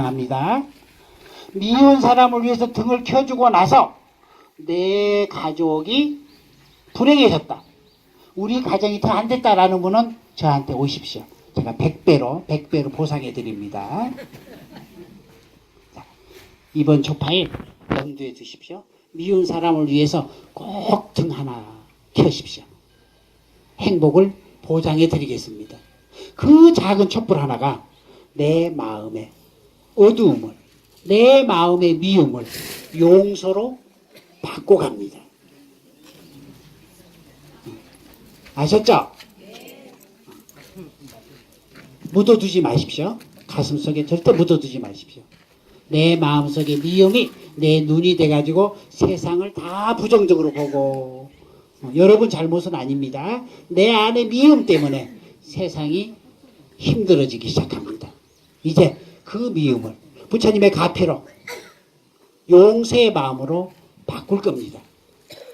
합니다. 미운 사람을 위해서 등을 켜주고 나서 내 가족이 불행해졌다. 우리 가정이 더 안 됐다라는 분은 저한테 오십시오. 제가 100배로, 100배로 보상해 드립니다. 자, 이번 조파에 염두에 두십시오. 미운 사람을 위해서 꼭 등 하나 켜십시오. 행복을 보장해 드리겠습니다. 그 작은 촛불 하나가 내 마음의 어두움을, 내 마음의 미움을 용서로 바꿔갑니다. 아셨죠? 묻어두지 마십시오. 가슴 속에 절대 묻어두지 마십시오. 내 마음 속에 미움이 내 눈이 돼가지고 세상을 다 부정적으로 보고 어, 여러분 잘못은 아닙니다. 내 안에 미움 때문에 세상이 힘들어지기 시작합니다. 이제 그 미움을 부처님의 가피로 용서의 마음으로 바꿀 겁니다.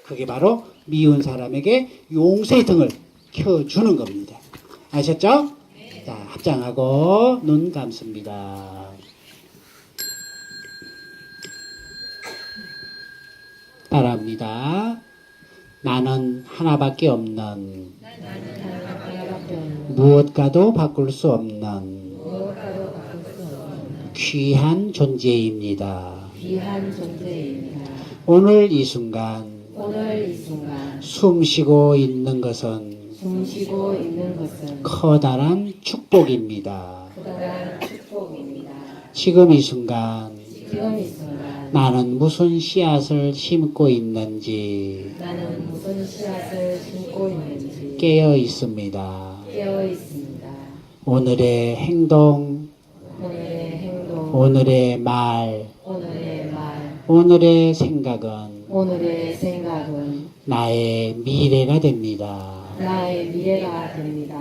그게 바로 미운 사람에게 용서의 등을 켜주는 겁니다. 아셨죠? 자, 합장하고 눈 감습니다. 따라합니다. 나는 하나밖에 없는 무엇과도 바꿀 수 없는 귀한 존재입니다. 귀한 존재입니다. 오늘 이 순간 오늘 이 순간 숨 쉬고 있는 것은 숨 쉬고 있는 것은 커다란 축복입니다. 커다란 축복입니다. 지금 이 순간 지금 이 순간 나는 무슨 씨앗을 심고 있는지 나는 무슨 씨앗을 심고 있는지 깨어 있습니다. 깨어 있습니다. 오늘의 행동, 오늘의 행동, 오늘의 말, 오늘의 말, 오늘의 생각은 오늘의 생각은 나의 미래가 됩니다. 나의 미래가 됩니다.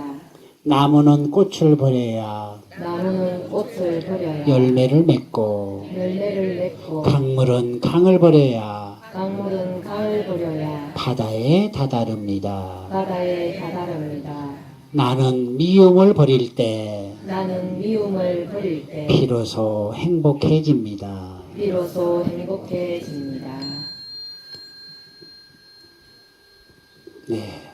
나무는 꽃을 버려야 나무는 꽃을 버려야 열매를 맺고 열매를 맺고 강물은 강을 버려야 강물은 강을 버려야 바다에 다다릅니다. 바다에 다다릅니다. 나는 미움을 버릴 때 나는 미움을 버릴 때 비로소 행복해집니다. 비로소 행복해집니다. 네.